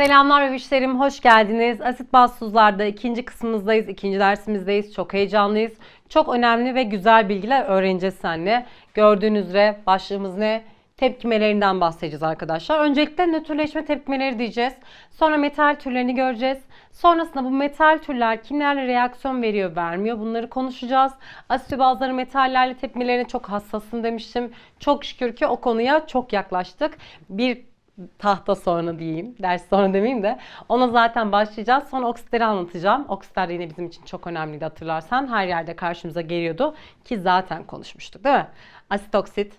Selamlar bebişlerim, hoş geldiniz. Asit baz tuzlarda ikinci kısmımızdayız, ikinci dersimizdeyiz. Çok heyecanlıyız. Çok önemli ve güzel bilgiler öğreneceğiz seninle. Gördüğünüz üzere başlığımız ne? Tepkimelerinden bahsedeceğiz arkadaşlar. Öncelikle nötrleşme tepkimeleri diyeceğiz. Sonra metal türlerini göreceğiz. Sonrasında bu metal türler kimlerle reaksiyon veriyor, vermiyor bunları konuşacağız. Asit bazıları metallerle tepkimelerine çok hassasım demiştim. Çok şükür ki o konuya çok yaklaştık. Bir tahta sonra diyeyim. Ders sonra demeyeyim de. Ona zaten başlayacağız. Sonra oksitleri anlatacağım. Oksitler yine bizim için çok önemliydi hatırlarsan. Her yerde karşımıza geliyordu. Ki zaten konuşmuştuk değil mi? Asit oksit,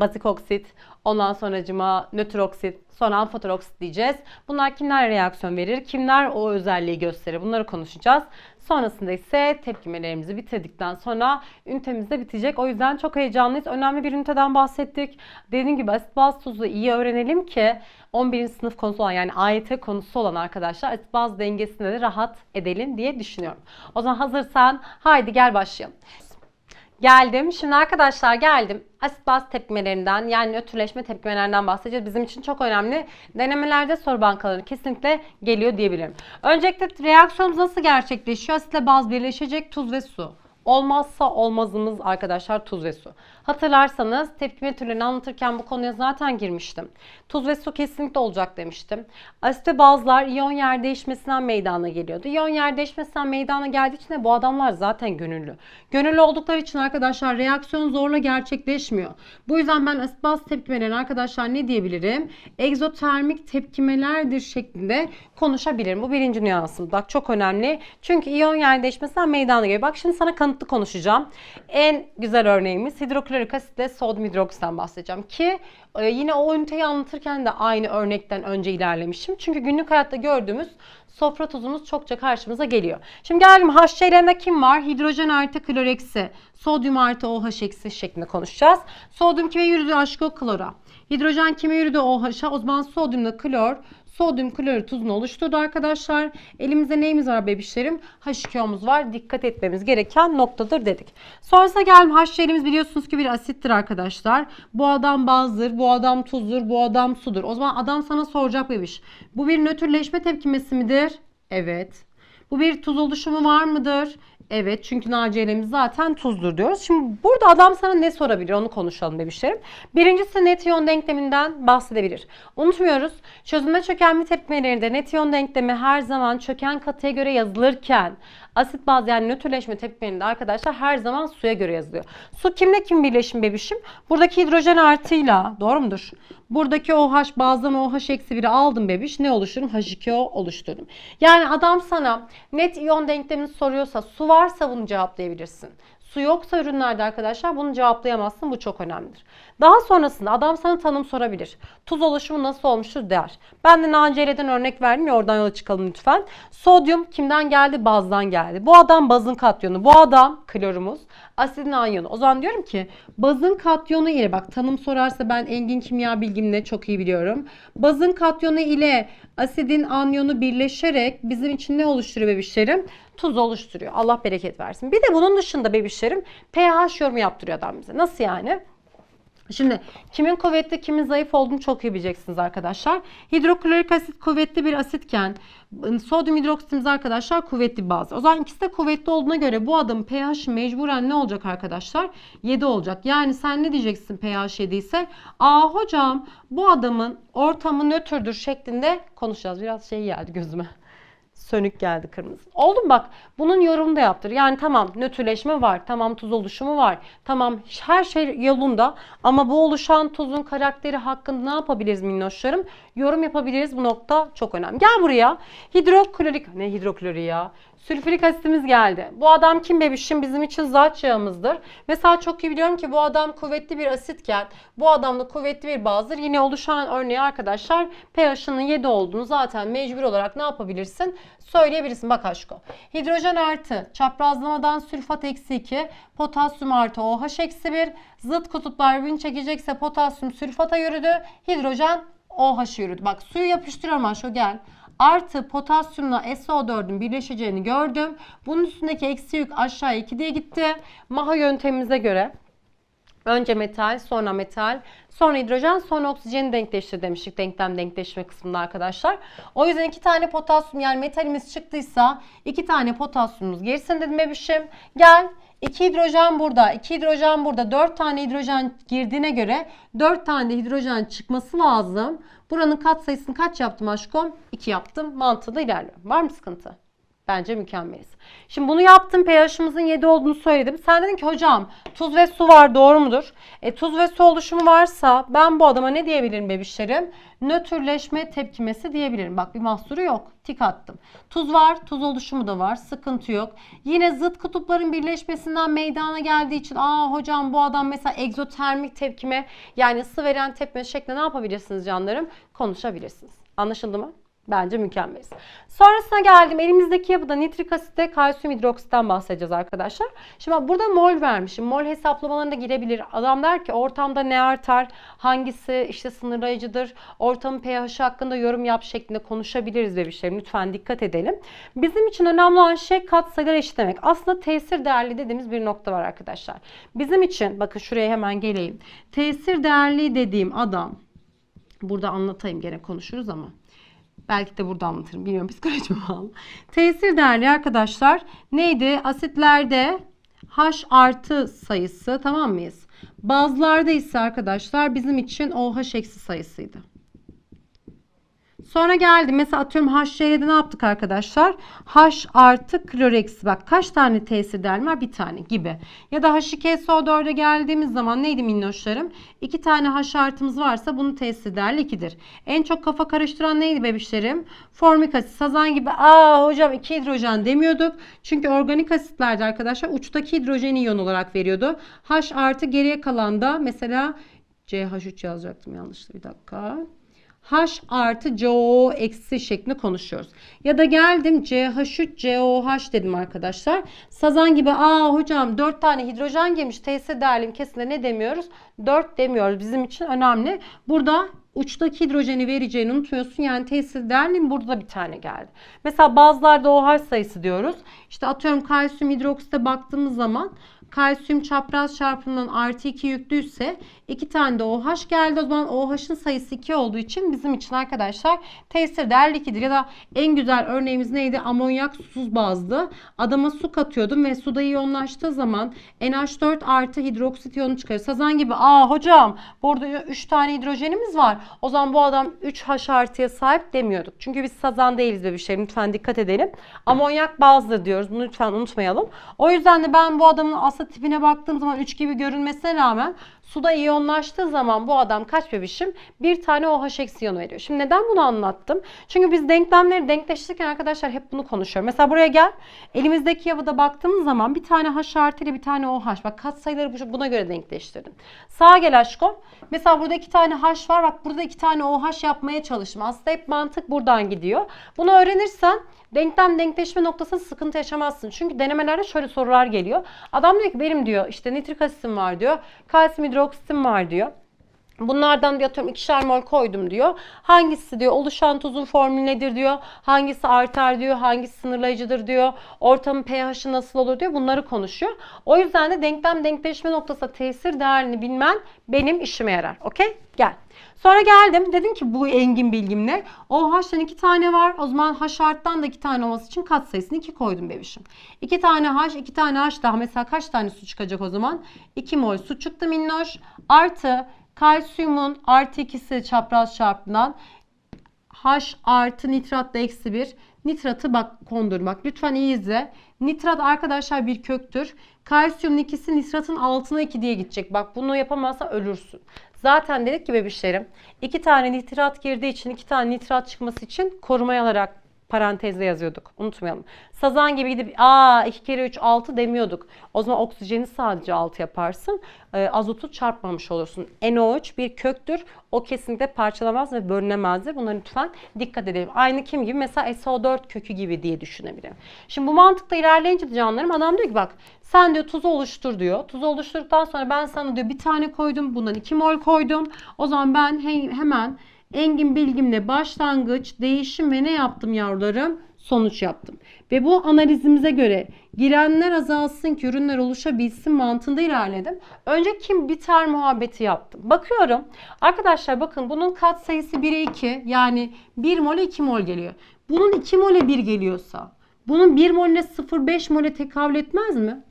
bazik oksit, ondan sonracıma nötr oksit, sonra amfoter oksit diyeceğiz. Bunlar kimler reaksiyon verir, kimler o özelliği gösterir bunları konuşacağız. Sonrasında ise tepkimelerimizi bitirdikten sonra ünitemiz de bitecek. O yüzden çok heyecanlıyız. Önemli bir üniteden bahsettik. Dediğim gibi asit baz tuzu iyi öğrenelim ki 11. sınıf konusu olan yani AYT konusu olan arkadaşlar asit baz dengesinde de rahat edelim diye düşünüyorum. O zaman hazırsan haydi gel başlayalım. Geldim. Şimdi arkadaşlar geldim. Asit baz tepkimelerinden yani nötrleşme tepkimelerinden bahsedeceğiz. Bizim için çok önemli. Denemelerde soru bankaları kesinlikle geliyor diyebilirim. Öncelikle reaksiyonumuz nasıl gerçekleşiyor? Asitle baz birleşecek tuz ve su. Olmazsa olmazımız arkadaşlar tuz ve su. Hatırlarsanız tepkime türlerini anlatırken bu konuya zaten girmiştim. Tuz ve su kesinlikle olacak demiştim. Asit ve bazlar iyon yer değişmesinden meydana geliyordu. İyon yer değişmesinden meydana geldiği için de bu adamlar zaten gönüllü. Gönüllü oldukları için arkadaşlar reaksiyon zorla gerçekleşmiyor. Bu yüzden ben asit baz tepkimeleri arkadaşlar ne diyebilirim? Egzotermik tepkimelerdir şeklinde konuşabilirim. Bu birinci nüansım. Bak çok önemli. Çünkü iyon yer değişmesinden meydana geliyor. Bak şimdi sana kanıtlı konuşacağım. En güzel örneğimiz hidroklorik asitle sodyum hidroksitten bahsedeceğim ki e, yine o üniteyi anlatırken de aynı örnekten önce ilerlemişim. Çünkü günlük hayatta gördüğümüz sofra tuzumuz çokça karşımıza geliyor. Şimdi geldim HCl'de kim var? Hidrojen artı klor eksi, sodyum artı OH eksi şeklinde konuşacağız. Sodyum kime yürüdü? Aşko klora. Hidrojen kime yürüdü? OH'a. O zaman sodyumla klor sodyum klorür tuzunu oluşturdu arkadaşlar. Elimizde neyimiz var bebişlerim? H2O'muz var. Dikkat etmemiz gereken noktadır dedik. Sonrasında geldim HCl'imiz biliyorsunuz ki bir asittir arkadaşlar. Bu adam bazdır, bu adam tuzdur, bu adam sudur. O zaman adam sana soracak bebiş. Bu bir nötrleşme tepkimesi midir? Evet. Bu bir tuz oluşumu var mıdır? Evet çünkü NaCl'imiz zaten tuzdur diyoruz. Şimdi burada adam sana ne sorabilir onu konuşalım bebişlerim. Birincisi net iyon denkleminden bahsedebilir. Unutmuyoruz çözünme çökelme tepkimelerinde net iyon denklemi her zaman çöken katıya göre yazılırken asit baz yani nötrleşme tepkimelerinde arkadaşlar her zaman suya göre yazılıyor. Su kimle kim birleşim bebişim? Buradaki hidrojen artıyla doğru mudur? Buradaki OH bazdan OH eksi 1'i aldım bebiş. Ne oluştururum? H2O oluşturdum. Yani adam sana net iyon denklemini soruyorsa su varsa bunu cevaplayabilirsin. Su yoksa ürünlerde arkadaşlar bunu cevaplayamazsın. Bu çok önemlidir. Daha sonrasında adam sana tanım sorabilir. Tuz oluşumu nasıl olmuştur der. Ben de NaCl'den örnek verdim ya oradan yola çıkalım lütfen. Sodyum kimden geldi? Bazdan geldi. Bu adam bazın katyonu. Bu adam klorumuz. Asidin anyonu. O zaman diyorum ki bazın katyonu ile bak tanım sorarsa ben engin kimya bilgimle çok iyi biliyorum. Bazın katyonu ile asidin anyonu birleşerek bizim için ne oluşturuyor bebişlerim? Tuz oluşturuyor. Allah bereket versin. Bir de bunun dışında bebişlerim pH yorumu yaptırıyor adam bize. Nasıl yani? Şimdi kimin kuvvetli kimin zayıf olduğunu çok iyi bileceksiniz arkadaşlar. Hidroklorik asit kuvvetli bir asitken sodyum hidroksitimiz arkadaşlar kuvvetli bir baz. O zaman ikisi de kuvvetli olduğuna göre bu adamın pH mecburen ne olacak arkadaşlar? 7 olacak. Yani sen ne diyeceksin pH 7 ise? Aa hocam bu adamın ortamı nötrdür şeklinde konuşacağız. Biraz şey geldi gözüme sönük geldi kırmızı. Oldu mu bak bunun yorumunu da yaptır. Yani tamam nötrleşme var. Tamam tuz oluşumu var. Tamam her şey yolunda. Ama bu oluşan tuzun karakteri hakkında ne yapabiliriz minnoşlarım? Yorum yapabiliriz. Bu nokta çok önemli. Gel buraya. Hidroklorik. Ne hidroklori ya? Sülfürik asitimiz geldi. Bu adam kim bebişim? Bizim için zat yağımızdır. Mesela çok iyi biliyorum ki bu adam kuvvetli bir asitken bu adam da kuvvetli bir bazdır. Yine oluşan örneği arkadaşlar pH'ının 7 olduğunu zaten mecbur olarak ne yapabilirsin? Söyleyebilirsin. Bak aşko. Hidrojen artı çaprazlamadan sülfat eksi 2 potasyum artı OH eksi 1 zıt kutuplar birbirini çekecekse potasyum sülfata yürüdü. Hidrojen OH yürüdü. Bak suyu yapıştırıyorum aşko gel artı potasyumla SO4'ün birleşeceğini gördüm. Bunun üstündeki eksi yük aşağı 2 diye gitti. Maha yöntemimize göre Önce metal, sonra metal, sonra hidrojen, sonra oksijeni denkleştir demiştik denklem denkleşme kısmında arkadaşlar. O yüzden iki tane potasyum yani metalimiz çıktıysa iki tane potasyumumuz girsin dedim bebişim. Gel 2 hidrojen burada, 2 hidrojen burada, 4 tane hidrojen girdiğine göre 4 tane de hidrojen çıkması lazım. Buranın katsayısını kaç yaptım aşkım? 2 yaptım. Mantığı da ilerliyorum. Var mı sıkıntı? Bence mükemmeliz. Şimdi bunu yaptım. pH'ımızın 7 olduğunu söyledim. Sen dedin ki hocam tuz ve su var doğru mudur? E, tuz ve su oluşumu varsa ben bu adama ne diyebilirim bebişlerim? Nötrleşme tepkimesi diyebilirim. Bak bir mahsuru yok. Tik attım. Tuz var. Tuz oluşumu da var. Sıkıntı yok. Yine zıt kutupların birleşmesinden meydana geldiği için aa hocam bu adam mesela egzotermik tepkime yani ısı veren tepkime şeklinde ne yapabilirsiniz canlarım? Konuşabilirsiniz. Anlaşıldı mı? Bence mükemmeliz. Sonrasına geldim. Elimizdeki yapıda nitrik asitte kalsiyum hidroksitten bahsedeceğiz arkadaşlar. Şimdi burada mol vermişim. Mol hesaplamalarına girebilir. Adam der ki ortamda ne artar? Hangisi işte sınırlayıcıdır? Ortamın pH hakkında yorum yap şeklinde konuşabiliriz bebişlerim. Lütfen dikkat edelim. Bizim için önemli olan şey katsayılar eşitlemek. Aslında tesir değerli dediğimiz bir nokta var arkadaşlar. Bizim için bakın şuraya hemen geleyim. Tesir değerli dediğim adam burada anlatayım gene konuşuruz ama Belki de burada anlatırım. Bilmiyorum psikolojime bağlı. Tesir değerli arkadaşlar neydi? Asitlerde H artı sayısı tamam mıyız? Bazlarda ise arkadaşlar bizim için OH eksi sayısıydı. Sonra geldi. Mesela atıyorum HCl'de ne yaptık arkadaşlar? H artı klor eksi. Bak kaç tane tesir değerli var? Bir tane gibi. Ya da H2SO4'e geldiğimiz zaman neydi minnoşlarım? İki tane H artımız varsa bunun tesir değerli 2'dir. En çok kafa karıştıran neydi bebişlerim? Formik asit, sazan gibi. Aa hocam iki hidrojen demiyorduk. Çünkü organik asitlerde arkadaşlar uçtaki hidrojeni iyon olarak veriyordu. H artı geriye kalan da mesela CH3 yazacaktım yanlışlıkla bir dakika. H artı CO eksi şeklinde konuşuyoruz. Ya da geldim CH3 COH dedim arkadaşlar. Sazan gibi aa hocam 4 tane hidrojen girmiş tesir değerlim kesinlikle ne demiyoruz? 4 demiyoruz. Bizim için önemli. Burada uçtaki hidrojeni vereceğini unutmuyorsun. Yani tesir değerlim burada da bir tane geldi. Mesela bazılarda OH sayısı diyoruz. İşte atıyorum kalsiyum hidroksite baktığımız zaman kalsiyum çapraz çarpımından artı 2 yüklüyse 2 tane de OH geldi. O zaman OH'ın sayısı 2 olduğu için bizim için arkadaşlar tesir değerli 2'dir. Ya da en güzel örneğimiz neydi? Amonyak susuz bazlı. Adama su katıyordum ve suda iyonlaştığı zaman NH4 artı hidroksit iyonu çıkarır. Sazan gibi aa hocam burada 3 tane hidrojenimiz var. O zaman bu adam 3 H artıya sahip demiyorduk. Çünkü biz sazan değiliz bebişlerim. Lütfen dikkat edelim. Amonyak bazdır diyoruz. Bunu lütfen unutmayalım. O yüzden de ben bu adamın asıl tipine baktığım zaman 3 gibi görünmesine rağmen suda iyonlaştığı zaman bu adam kaç bebişim? Bir tane OH eksi iyonu veriyor. Şimdi neden bunu anlattım? Çünkü biz denklemleri denkleştirirken arkadaşlar hep bunu konuşuyorum. Mesela buraya gel. Elimizdeki yapıda baktığımız zaman bir tane H artı ile bir tane OH. Bak katsayıları buna göre denkleştirdim. Sağa gel aşkım. Mesela burada iki tane H var. Bak burada iki tane OH yapmaya çalıştım. Aslında hep mantık buradan gidiyor. Bunu öğrenirsen denklem denkleşme noktasında sıkıntı yaşamazsın. Çünkü denemelerde şöyle sorular geliyor. Adam diyor ki benim diyor işte nitrik asitim var diyor. Kalsiyum hidroksitim var diyor. Bunlardan diyor atıyorum ikişer mol koydum diyor. Hangisi diyor oluşan tuzun formülü nedir diyor. Hangisi artar diyor. Hangisi sınırlayıcıdır diyor. Ortamın pH'i nasıl olur diyor. Bunları konuşuyor. O yüzden de denklem denkleşme noktasında tesir değerini bilmen benim işime yarar. Okey? Gel. Sonra geldim. Dedim ki bu engin bilgimle. OH'tan iki tane var. O zaman H arttan da iki tane olması için kat sayısını iki koydum bebişim. İki tane H, iki tane H daha. Mesela kaç tane su çıkacak o zaman? 2 mol su çıktı minnoş. Artı kalsiyumun artı ikisi çapraz çarpımından H artı nitrat da eksi 1. Nitratı bak kondur bak lütfen iyi izle. Nitrat arkadaşlar bir köktür. Kalsiyumun ikisi nitratın altına 2 diye gidecek. Bak bunu yapamazsa ölürsün. Zaten dedik ki bebişlerim iki tane nitrat girdiği için iki tane nitrat çıkması için korumaya alarak parantezde yazıyorduk. Unutmayalım. Sazan gibi gidip aa 2 kere 3 6 demiyorduk. O zaman oksijeni sadece 6 yaparsın. E, azotu çarpmamış olursun. NO3 bir köktür. O kesinlikle parçalamaz ve bölünemezdir. Buna lütfen dikkat edelim. Aynı kim gibi? Mesela SO4 kökü gibi diye düşünebilirim. Şimdi bu mantıkta ilerleyince canlarım adam diyor ki bak sen diyor tuzu oluştur diyor. Tuzu oluşturduktan sonra ben sana diyor bir tane koydum. Bundan 2 mol koydum. O zaman ben he- hemen Engin bilgimle başlangıç, değişim ve ne yaptım yavrularım? sonuç yaptım. Ve bu analizimize göre girenler azalsın ki ürünler oluşabilsin mantığında ilerledim. Önce kim biter muhabbeti yaptım. Bakıyorum. Arkadaşlar bakın bunun kat sayısı 1'e 2 yani 1 mole 2 mol geliyor. Bunun 2 mole 1 geliyorsa bunun 1 molle 0,5 mole tekabül etmez mi?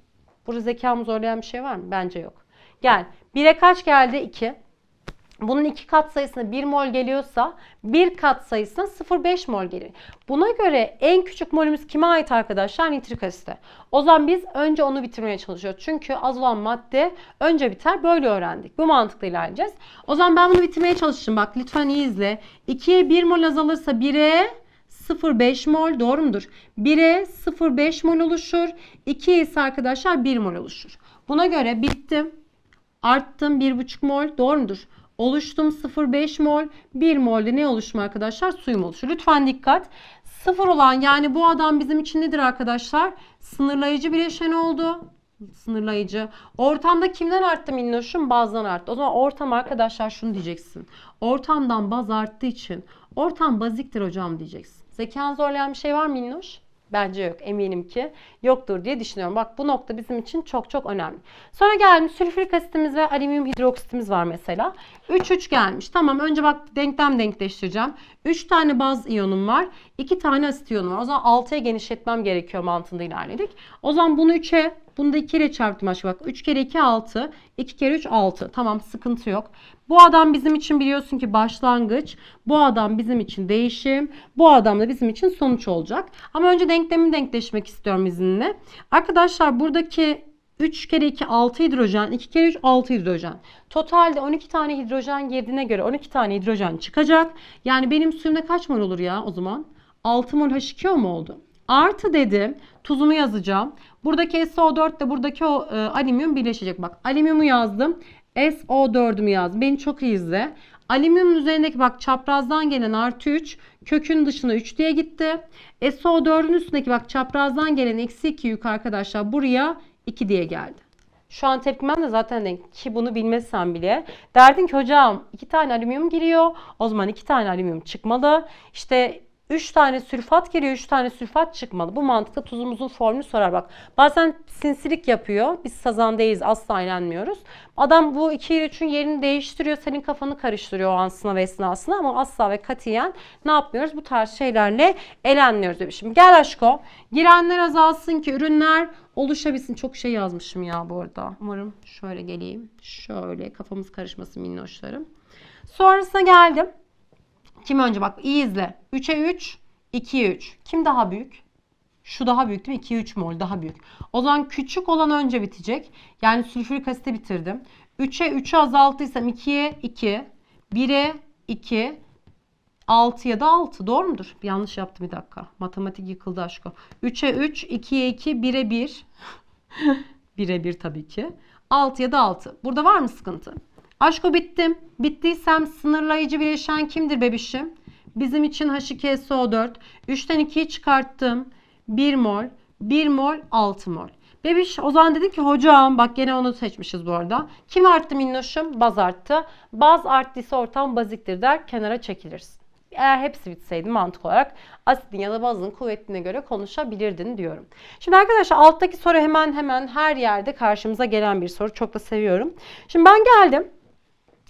Burada zekamı zorlayan bir şey var mı? Bence yok. Gel. 1'e kaç geldi? 2. Bunun iki kat sayısına 1 mol geliyorsa bir kat sayısına 0,5 mol gelir. Buna göre en küçük molümüz kime ait arkadaşlar? Nitrik asite. O zaman biz önce onu bitirmeye çalışıyoruz. Çünkü az olan madde önce biter. Böyle öğrendik. Bu mantıkla ilerleyeceğiz. O zaman ben bunu bitirmeye çalışacağım. Bak lütfen iyi izle. 2'ye 1 mol azalırsa 1'e 0,5 mol doğru mudur? 1'e 0,5 mol oluşur. 2 ise arkadaşlar 1 mol oluşur. Buna göre bittim. Arttım 1,5 mol doğru mudur? Oluştum 0,5 mol. 1 molde ne oluşum arkadaşlar? Suyum oluşur. Lütfen dikkat. 0 olan yani bu adam bizim için nedir arkadaşlar? Sınırlayıcı bileşen oldu. Sınırlayıcı. Ortamda kimden arttı minnoşum? Bazdan arttı. O zaman ortam arkadaşlar şunu diyeceksin. Ortamdan baz arttığı için ortam baziktir hocam diyeceksin. Zekan zorlayan bir şey var mı minnoş? Bence yok. Eminim ki yoktur diye düşünüyorum. Bak bu nokta bizim için çok çok önemli. Sonra gelmiş sülfürik asitimiz ve alüminyum hidroksitimiz var mesela. 3 3 gelmiş. Tamam önce bak denklem denkleştireceğim. 3 tane baz iyonum var. 2 tane asit iyonum var. O zaman 6'ya genişletmem gerekiyor mantığında ilerledik. O zaman bunu 3'e bunu da 2 ile çarptım aşağı bak. 3 kere 2 6. 2 kere 3 6. Tamam sıkıntı yok. Bu adam bizim için biliyorsun ki başlangıç. Bu adam bizim için değişim. Bu adam da bizim için sonuç olacak. Ama önce denklemi denkleşmek istiyorum izinle. Arkadaşlar buradaki 3 kere 2 6 hidrojen, 2 kere 3 6 hidrojen. Totalde 12 tane hidrojen girdiğine göre 12 tane hidrojen çıkacak. Yani benim suyumda kaç mol olur ya o zaman? 6 mol H2O mu oldu? Artı dedim. Tuzumu yazacağım. Buradaki SO4 ile buradaki o e, alüminyum birleşecek. Bak alüminyumu yazdım. SO4'ümü yazdım. Beni çok iyi izle. Alüminyumun üzerindeki bak çaprazdan gelen artı 3 kökün dışına 3 diye gitti. SO4'ün üstündeki bak çaprazdan gelen eksi 2 yük arkadaşlar buraya 2 diye geldi. Şu an tepkimem de zaten denk ki bunu bilmezsen bile. Derdin ki hocam iki tane alüminyum giriyor. O zaman iki tane alüminyum çıkmalı. İşte 3 tane sülfat geliyor, 3 tane sülfat çıkmalı. Bu mantıkta tuzumuzun formülü sorar bak. Bazen sinsilik yapıyor. Biz sazan değiliz, asla eğlenmiyoruz. Adam bu 2 ile 3'ün yerini değiştiriyor. Senin kafanı karıştırıyor o an sınav esnasında ama asla ve katiyen ne yapmıyoruz? Bu tarz şeylerle eğlenmiyoruz demişim. Gel aşko. Girenler azalsın ki ürünler oluşabilsin. Çok şey yazmışım ya bu arada. Umarım şöyle geleyim. Şöyle kafamız karışmasın minnoşlarım. Sonrasına geldim. Kim önce bak iyi izle. 3'e 3, 2'ye 3. Kim daha büyük? Şu daha büyük değil mi? 2'ye 3 mol daha büyük. O zaman küçük olan önce bitecek. Yani sülfürik asiti bitirdim. 3'e 3'ü azalttıysam 2'ye 2, 1'e 2, 6'ya da 6. Doğru mudur? Yanlış yaptım bir dakika. Matematik yıkıldı aşkım. 3'e 3, 2'ye 2, 1'e 1. 1'e 1 tabii ki. 6'ya da 6. Burada var mı sıkıntı? Aşko bittim. Bittiysem sınırlayıcı bileşen kimdir bebişim? Bizim için H2SO4. 3'ten 2'yi çıkarttım. 1 mol. 1 mol 6 mol. Bebiş o zaman dedi ki hocam bak gene onu seçmişiz bu arada. Kim arttı minnoşum? Baz arttı. Baz arttıysa ortam baziktir der kenara çekilirsin. Eğer hepsi bitseydi mantık olarak asidin ya da bazın kuvvetine göre konuşabilirdin diyorum. Şimdi arkadaşlar alttaki soru hemen hemen her yerde karşımıza gelen bir soru. Çok da seviyorum. Şimdi ben geldim.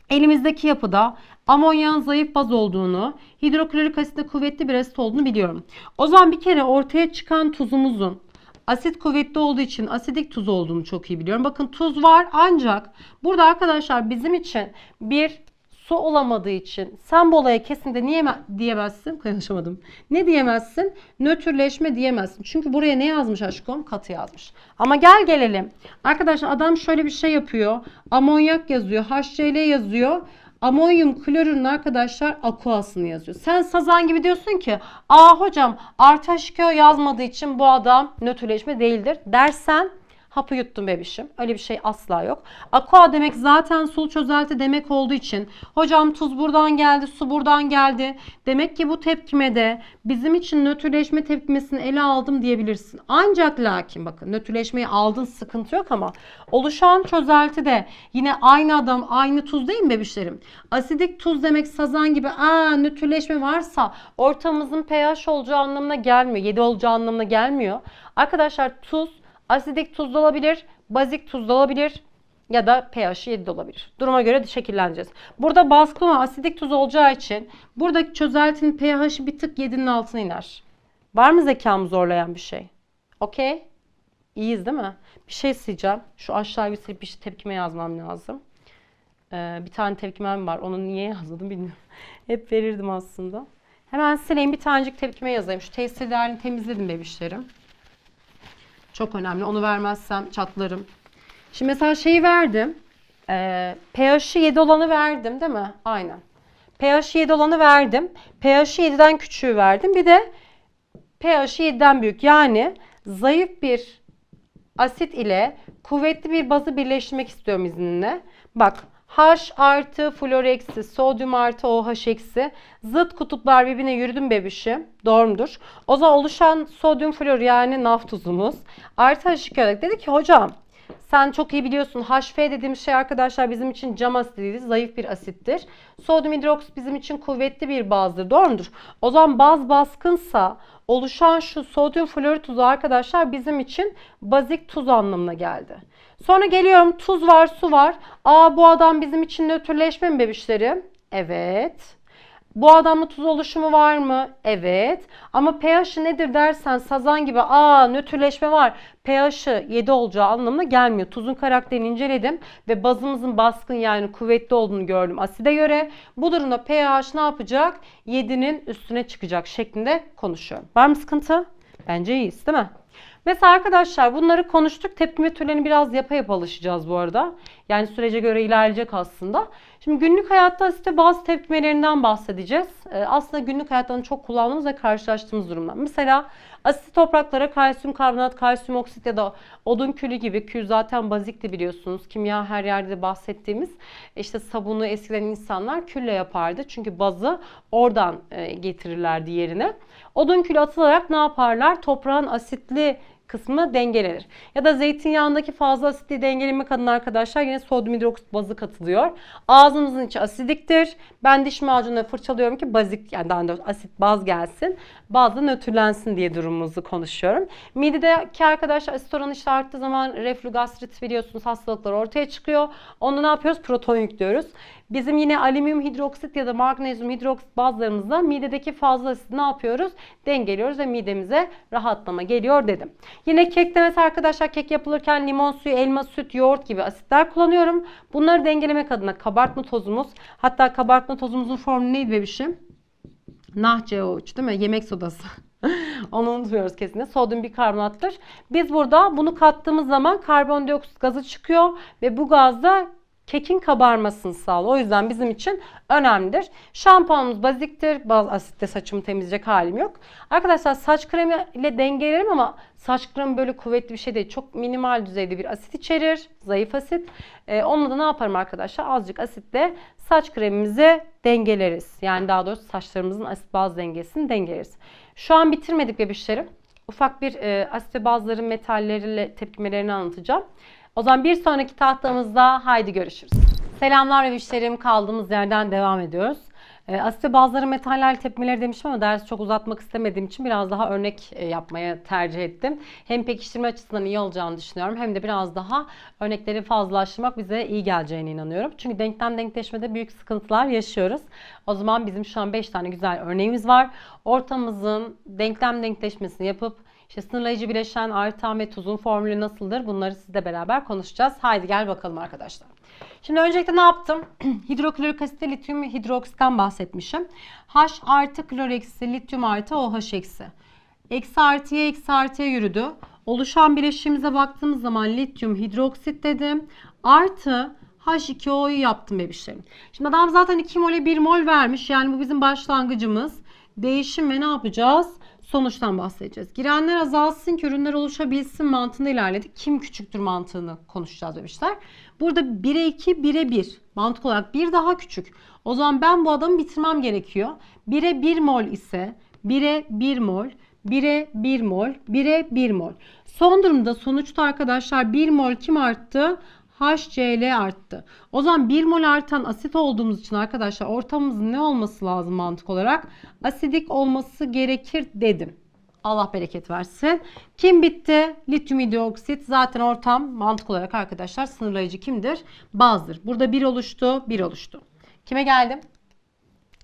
Elimizdeki yapıda amonyağın zayıf baz olduğunu, hidroklorik asitte kuvvetli bir asit olduğunu biliyorum. O zaman bir kere ortaya çıkan tuzumuzun asit kuvvetli olduğu için asidik tuz olduğunu çok iyi biliyorum. Bakın tuz var ancak burada arkadaşlar bizim için bir su olamadığı için sen bu olaya kesinlikle niye diyemezsin? Konuşamadım. Ne diyemezsin? Nötrleşme diyemezsin. Çünkü buraya ne yazmış aşkım? Katı yazmış. Ama gel gelelim. Arkadaşlar adam şöyle bir şey yapıyor. Amonyak yazıyor. HCl yazıyor. Amonyum klorürün arkadaşlar aquasını yazıyor. Sen sazan gibi diyorsun ki aa hocam artı H2O yazmadığı için bu adam nötrleşme değildir dersen Hapı yuttum bebişim. Öyle bir şey asla yok. Aqua demek zaten sulu çözelti demek olduğu için hocam tuz buradan geldi, su buradan geldi. Demek ki bu tepkimede bizim için nötrleşme tepkimesini ele aldım diyebilirsin. Ancak lakin bakın nötrleşmeyi aldın sıkıntı yok ama oluşan çözelti de yine aynı adam aynı tuz değil mi bebişlerim? Asidik tuz demek sazan gibi aa nötrleşme varsa ortamımızın pH olacağı anlamına gelmiyor. 7 olacağı anlamına gelmiyor. Arkadaşlar tuz asidik tuz olabilir, bazik tuz olabilir ya da pH'i 7 de olabilir. Duruma göre de şekilleneceğiz. Burada baskın ve asidik tuz olacağı için buradaki çözeltinin pH'i bir tık 7'nin altına iner. Var mı zekamı zorlayan bir şey? Okey. İyiyiz değil mi? Bir şey sileceğim. Şu aşağıya bir silip bir şey tepkime yazmam lazım. Ee, bir tane tepkimem var. Onu niye yazmadım bilmiyorum. Hep verirdim aslında. Hemen sileyim bir tanecik tepkime yazayım. Şu tesir değerini temizledim bebişlerim. Çok önemli. Onu vermezsem çatlarım. Şimdi mesela şeyi verdim. Ee, pH'i 7 olanı verdim değil mi? Aynen. pH'i 7 olanı verdim. pH'i 7'den küçüğü verdim. Bir de pH'i 7'den büyük. Yani zayıf bir asit ile kuvvetli bir bazı birleştirmek istiyorum izninle. Bak H artı flor eksi, sodyum artı OH eksi. Zıt kutuplar birbirine yürüdü mü bebişim? Doğru mudur? O zaman oluşan sodyum flor yani naf tuzumuz. Artı H2 olarak dedi ki hocam sen çok iyi biliyorsun HF dediğimiz şey arkadaşlar bizim için cam asidi zayıf bir asittir. Sodyum hidroksit bizim için kuvvetli bir bazdır. Doğru mudur? O zaman baz baskınsa oluşan şu sodyum florür tuzu arkadaşlar bizim için bazik tuz anlamına geldi. Sonra geliyorum tuz var su var. Aa bu adam bizim için nötrleşme mi bebişlerim? Evet. Bu adamın tuz oluşumu var mı? Evet. Ama pH'i nedir dersen sazan gibi aa nötrleşme var. pH'i 7 olacağı anlamına gelmiyor. Tuzun karakterini inceledim ve bazımızın baskın yani kuvvetli olduğunu gördüm aside göre. Bu durumda pH ne yapacak? 7'nin üstüne çıkacak şeklinde konuşuyorum. Var mı sıkıntı? Bence iyiyiz değil mi? Mesela arkadaşlar bunları konuştuk. Tepkime türlerini biraz yapa yapa alışacağız bu arada. Yani sürece göre ilerleyecek aslında. Şimdi günlük hayatta size bazı tepkimelerinden bahsedeceğiz. Ee, aslında günlük hayattan çok kullandığımız ve karşılaştığımız durumlar. Mesela asit topraklara kalsiyum karbonat, kalsiyum oksit ya da odun külü gibi kül zaten bazikti biliyorsunuz. Kimya her yerde bahsettiğimiz işte sabunu eskiden insanlar külle yapardı. Çünkü bazı oradan e, getirirlerdi yerine. Odun külü atılarak ne yaparlar? Toprağın asitli kısmı dengelenir. Ya da zeytinyağındaki fazla asitli dengelemek adına arkadaşlar yine sodyum hidroksit bazı katılıyor. Ağzımızın içi asidiktir. Ben diş macunuyla fırçalıyorum ki bazik yani daha doğrusu asit baz gelsin. Bazı nötrlensin diye durumumuzu konuşuyorum. Midedeki arkadaşlar asit oranı işte arttığı zaman reflü gastrit biliyorsunuz hastalıklar ortaya çıkıyor. Onda ne yapıyoruz? Proton yüklüyoruz. Bizim yine alüminyum hidroksit ya da magnezyum hidroksit bazlarımızda midedeki fazla asit ne yapıyoruz? Dengeliyoruz ve midemize rahatlama geliyor dedim. Yine kekte mesela arkadaşlar kek yapılırken limon suyu, elma, süt, yoğurt gibi asitler kullanıyorum. Bunları dengelemek adına kabartma tozumuz. Hatta kabartma tozumuzun formülü neydi bebişim? NaCO3 değil mi? Yemek sodası. Onu unutmuyoruz kesinlikle. Sodyum bikarbonattır. Biz burada bunu kattığımız zaman karbondioksit gazı çıkıyor ve bu gaz da kekin kabarmasını sağlıyor. O yüzden bizim için önemlidir. Şampuanımız baziktir. Baz asitte saçımı temizleyecek halim yok. Arkadaşlar saç kremi ile dengelerim ama saç kremi böyle kuvvetli bir şey değil. Çok minimal düzeyde bir asit içerir. Zayıf asit. Ee, onunla da ne yaparım arkadaşlar? Azıcık asitle saç kremimizi dengeleriz. Yani daha doğrusu saçlarımızın asit baz dengesini dengeleriz. Şu an bitirmedik bebişlerim. Ufak bir e, asit ve bazların metalleriyle tepkimelerini anlatacağım. O zaman bir sonraki tahtamızda haydi görüşürüz. Selamlar bebişlerim. Kaldığımız yerden devam ediyoruz. E, asit ve bazıları metaller tepkimeleri demiştim ama dersi çok uzatmak istemediğim için biraz daha örnek e, yapmaya tercih ettim. Hem pekiştirme açısından iyi olacağını düşünüyorum hem de biraz daha örnekleri fazlalaştırmak bize iyi geleceğine inanıyorum. Çünkü denklem denkleşmede büyük sıkıntılar yaşıyoruz. O zaman bizim şu an 5 tane güzel örneğimiz var. Ortamızın denklem denkleşmesini yapıp işte sınırlayıcı bileşen artan ve tuzun formülü nasıldır? Bunları sizle beraber konuşacağız. Haydi gel bakalım arkadaşlar. Şimdi öncelikle ne yaptım? Hidroklorik asitte lityum hidroksitten bahsetmişim. H artı klor eksi lityum artı OH eksi. Eksi artıya eksi artıya yürüdü. Oluşan bileşiğimize baktığımız zaman lityum hidroksit dedim. Artı H2O'yu yaptım bebişlerim. Şimdi adam zaten 2 mole 1 mol vermiş. Yani bu bizim başlangıcımız. Değişim ve ne yapacağız? Sonuçtan bahsedeceğiz. Girenler azalsın ki ürünler oluşabilsin mantığında ilerledik. Kim küçüktür mantığını konuşacağız demişler. Burada 1'e 2, 1'e 1. Mantık olarak bir daha küçük. O zaman ben bu adamı bitirmem gerekiyor. 1'e 1 mol ise 1'e 1 mol, 1'e 1 mol, 1'e 1 mol. Son durumda sonuçta arkadaşlar 1 mol kim arttı? HCl arttı. O zaman 1 mol artan asit olduğumuz için arkadaşlar ortamımızın ne olması lazım mantık olarak? Asidik olması gerekir dedim. Allah bereket versin. Kim bitti? Lityum hidroksit. Zaten ortam mantık olarak arkadaşlar sınırlayıcı kimdir? Bazdır. Burada 1 oluştu, 1 oluştu. Kime geldim?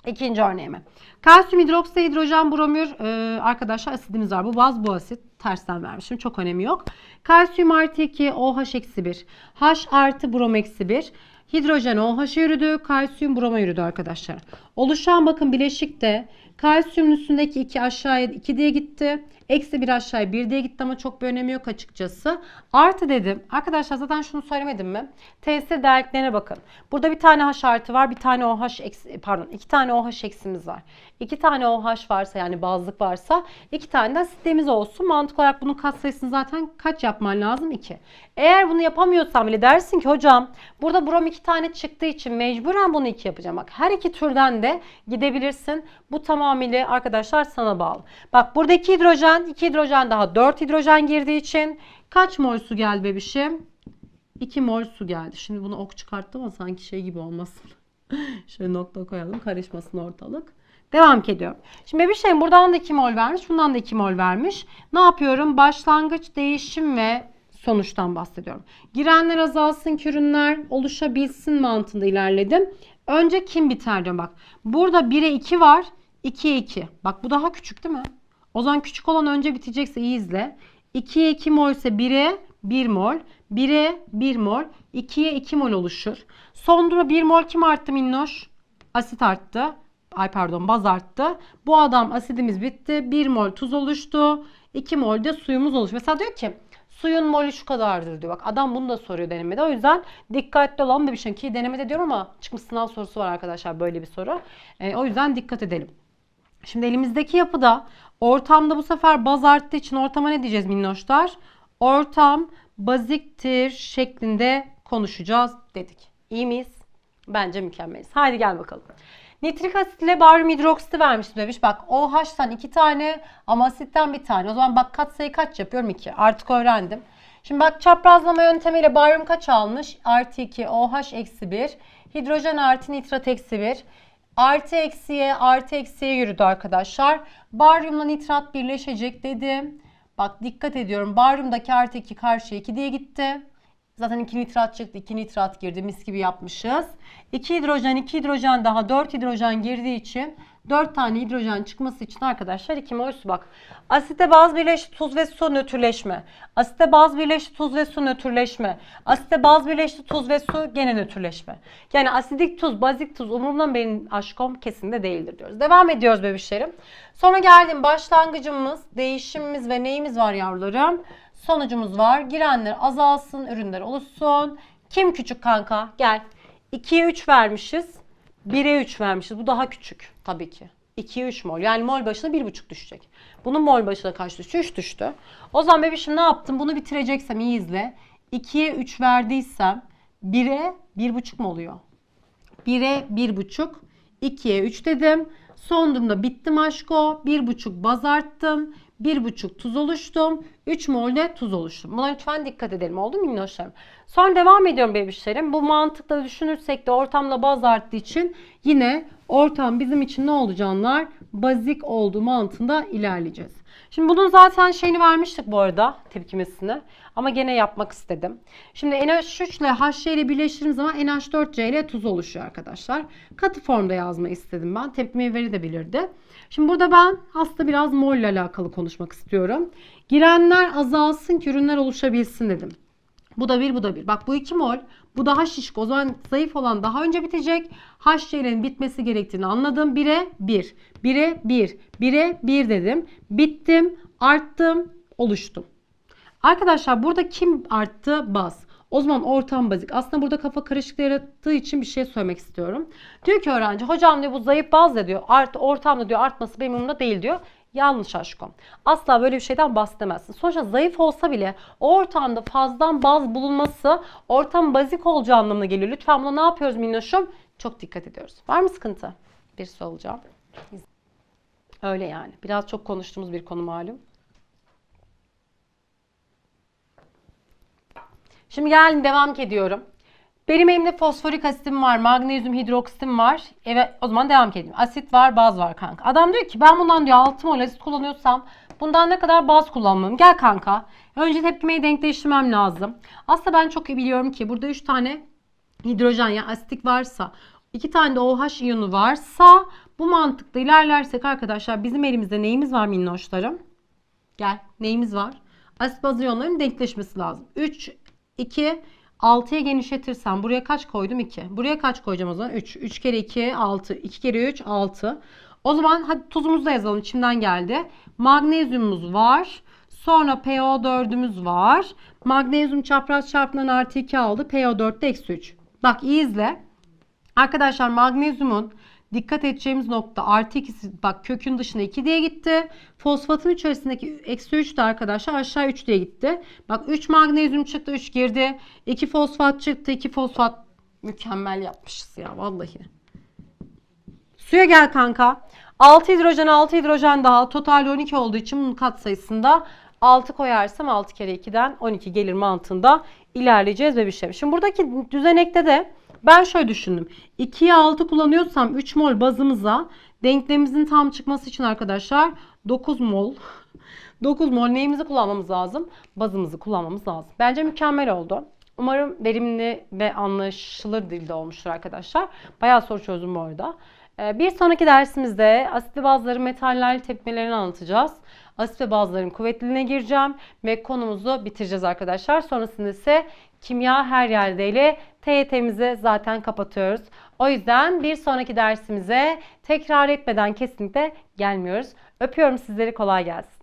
İkinci örneğime. Kalsiyum hidroksit hidrojen bromür e, arkadaşlar asidimiz var. Bu baz bu asit. Tersten vermişim. Çok önemi yok. Kalsiyum artı 2 OH eksi 1. H artı brom eksi 1. Hidrojen OH'a yürüdü. Kalsiyum broma yürüdü arkadaşlar. Oluşan bakın bileşikte kalsiyumun üstündeki 2 aşağıya 2 diye gitti. Eksi 1 aşağıya 1 diye gitti ama çok bir önemi yok açıkçası. Artı dedim. Arkadaşlar zaten şunu söylemedim mi? Tesir değerliklerine bakın. Burada bir tane H artı var. Bir tane OH eksi, pardon iki tane OH eksimiz var. İki tane OH varsa yani bazlık varsa iki tane de asitimiz olsun. Mantık olarak bunun katsayısını zaten kaç yapman lazım? 2. Eğer bunu yapamıyorsan bile dersin ki hocam burada brom iki tane çıktığı için mecburen bunu 2 yapacağım. Bak her iki türden de gidebilirsin. Bu tamamıyla arkadaşlar sana bağlı. Bak burada 2 hidrojen, 2 hidrojen daha 4 hidrojen girdiği için kaç mol su geldi bebişim? 2 mol su geldi. Şimdi bunu ok çıkarttım ama sanki şey gibi olmasın. Şöyle nokta koyalım karışmasın ortalık. Devam ediyorum. Şimdi bir şey buradan da 2 mol vermiş. Bundan da 2 mol vermiş. Ne yapıyorum? Başlangıç, değişim ve sonuçtan bahsediyorum. Girenler azalsın ki ürünler oluşabilsin mantığında ilerledim. Önce kim biter diyorum bak. Burada 1'e 2 var. 2'ye 2. Bak bu daha küçük değil mi? O zaman küçük olan önce bitecekse iyi izle. 2'ye 2 mol ise 1'e 1 mol. 1'e 1 mol. 2'ye 2 mol oluşur. Son dura 1 mol kim arttı minnoş? Asit arttı. Ay pardon baz arttı. Bu adam asidimiz bitti. 1 mol tuz oluştu. 2 mol de suyumuz oluştu. Mesela diyor ki suyun molü şu kadardır diyor. Bak adam bunu da soruyor denemede. O yüzden dikkatli olan bir şey ki denemede diyorum ama çıkmış sınav sorusu var arkadaşlar böyle bir soru. E, o yüzden dikkat edelim. Şimdi elimizdeki yapıda ortamda bu sefer baz arttığı için ortama ne diyeceğiz minnoşlar? Ortam baziktir şeklinde konuşacağız dedik. İyi miyiz? Bence mükemmeliz. Haydi gel bakalım. Nitrik asit ile baryum hidroksiti vermiş demiş. Bak OH'tan iki tane ama asitten bir tane. O zaman bak katsayı kaç yapıyorum? 2. Artık öğrendim. Şimdi bak çaprazlama yöntemiyle baryum kaç almış? Artı 2 OH eksi 1. Hidrojen artı nitrat eksi 1. Artı eksiye artı eksiye yürüdü arkadaşlar. Baryumla nitrat birleşecek dedim. Bak dikkat ediyorum. Baryumdaki artı 2 karşıya 2 diye gitti. Zaten 2 nitrat çıktı. 2 nitrat girdi. Mis gibi yapmışız. 2 hidrojen, 2 hidrojen daha 4 hidrojen girdiği için 4 tane hidrojen çıkması için arkadaşlar 2 mol su bak. Asite baz birleşti tuz ve su nötrleşme. Asite baz birleşti tuz ve su nötrleşme. Asite baz birleşti tuz ve su gene nötrleşme. Yani asidik tuz, bazik tuz umurumda mı benim aşkom kesinlikle değildir diyoruz. Devam ediyoruz bebişlerim. Sonra geldim başlangıcımız, değişimimiz ve neyimiz var yavrularım? Sonucumuz var. Girenler azalsın, ürünler oluşsun. Kim küçük kanka? Gel. 2'ye 3 vermişiz. 1'e 3 vermişiz. Bu daha küçük tabii ki. 2'ye 3 mol. Yani mol başına 1,5 düşecek. Bunun mol başına kaç düştü? 3 düştü. O zaman bebişim ne yaptım? Bunu bitireceksem iyi izle. 2'ye 3 verdiysem 1'e 1,5 mu oluyor? 1'e 1,5. 2'ye 3 dedim. Son durumda bittim aşko. 1,5 baz arttım. 1,5 tuz oluştum. 3 mol de tuz oluştum. Buna lütfen dikkat edelim. Oldu mu minnoşlarım? Sonra devam ediyorum bebişlerim. Bu mantıkla düşünürsek de ortamla baz arttığı için yine ortam bizim için ne oldu canlar? Bazik olduğu mantığında ilerleyeceğiz. Şimdi bunun zaten şeyini vermiştik bu arada tepkimesini. Ama gene yapmak istedim. Şimdi NH3 ile HC ile birleştirdiğim zaman NH4C ile tuz oluşuyor arkadaşlar. Katı formda yazmayı istedim ben. Tepkimeyi veri de belirdi. Şimdi burada ben aslında biraz mol ile alakalı konuşmak istiyorum. Girenler azalsın ki ürünler oluşabilsin dedim. Bu da bir, bu da bir. Bak bu 2 mol. Bu daha şişik. O zaman zayıf olan daha önce bitecek. HCl'nin bitmesi gerektiğini anladım. 1'e 1. 1'e 1. 1'e 1 dedim. Bittim, arttım, oluştum. Arkadaşlar burada kim arttı? Baz. O zaman ortam bazik. Aslında burada kafa karışıklığı yarattığı için bir şey söylemek istiyorum. Diyor ki öğrenci hocam diyor bu zayıf baz diyor. Art, ortamda diyor artması benim umurumda değil diyor. Yanlış aşkım. Asla böyle bir şeyden bahsedemezsin. Sonuçta zayıf olsa bile ortamda fazladan baz bulunması ortamın bazik olacağı anlamına geliyor. Lütfen buna ne yapıyoruz minnoşum? Çok dikkat ediyoruz. Var mı sıkıntı? Bir soracağım. Öyle yani. Biraz çok konuştuğumuz bir konu malum. Şimdi gelin devam ediyorum. Benim elimde fosforik asitim var, magnezyum hidroksitim var. Evet o zaman devam edelim. Asit var, baz var kanka. Adam diyor ki ben bundan diyor 6 mol asit kullanıyorsam bundan ne kadar baz kullanmalıyım? Gel kanka. Önce tepkimeyi denkleştirmem lazım. Aslında ben çok iyi biliyorum ki burada 3 tane hidrojen ya asitik varsa, 2 tane de OH iyonu varsa bu mantıkla ilerlersek arkadaşlar bizim elimizde neyimiz var minnoşlarım? Gel. Neyimiz var? Asit baz iyonların denkleşmesi lazım. 3, 2, 6'ya genişletirsem buraya kaç koydum? 2. Buraya kaç koyacağım o zaman? 3. 3 kere 2, 6. 2 kere 3, 6. O zaman hadi tuzumuzu da yazalım. İçimden geldi. Magnezyumumuz var. Sonra PO4'ümüz var. Magnezyum çapraz çarpımından artı 2 aldı. PO4'te eksi 3. Bak iyi izle. Arkadaşlar magnezyumun dikkat edeceğimiz nokta artı ikisi bak kökün dışına 2 diye gitti. Fosfatın içerisindeki eksi 3 de arkadaşlar aşağı 3 diye gitti. Bak 3 magnezyum çıktı 3 girdi. 2 fosfat çıktı 2 fosfat. Mükemmel yapmışız ya vallahi. Suya gel kanka. 6 hidrojen 6 hidrojen daha total 12 olduğu için bunun katsayısında 6 koyarsam 6 kere 2'den 12 gelir mantığında ilerleyeceğiz ve bir şey. Şimdi buradaki düzenekte de ben şöyle düşündüm. 2'ye 6 kullanıyorsam 3 mol bazımıza denklemimizin tam çıkması için arkadaşlar 9 mol 9 mol neyimizi kullanmamız lazım? Bazımızı kullanmamız lazım. Bence mükemmel oldu. Umarım verimli ve anlaşılır dilde olmuştur arkadaşlar. Bayağı soru çözdüm bu arada. Ee, Bir sonraki dersimizde asitli bazların metallerle tepkimelerini anlatacağız. Asit ve bazların kuvvetliliğine gireceğim ve konumuzu bitireceğiz arkadaşlar. Sonrasında ise kimya her yerde ile TYT'mizi zaten kapatıyoruz. O yüzden bir sonraki dersimize tekrar etmeden kesinlikle gelmiyoruz. Öpüyorum sizleri kolay gelsin.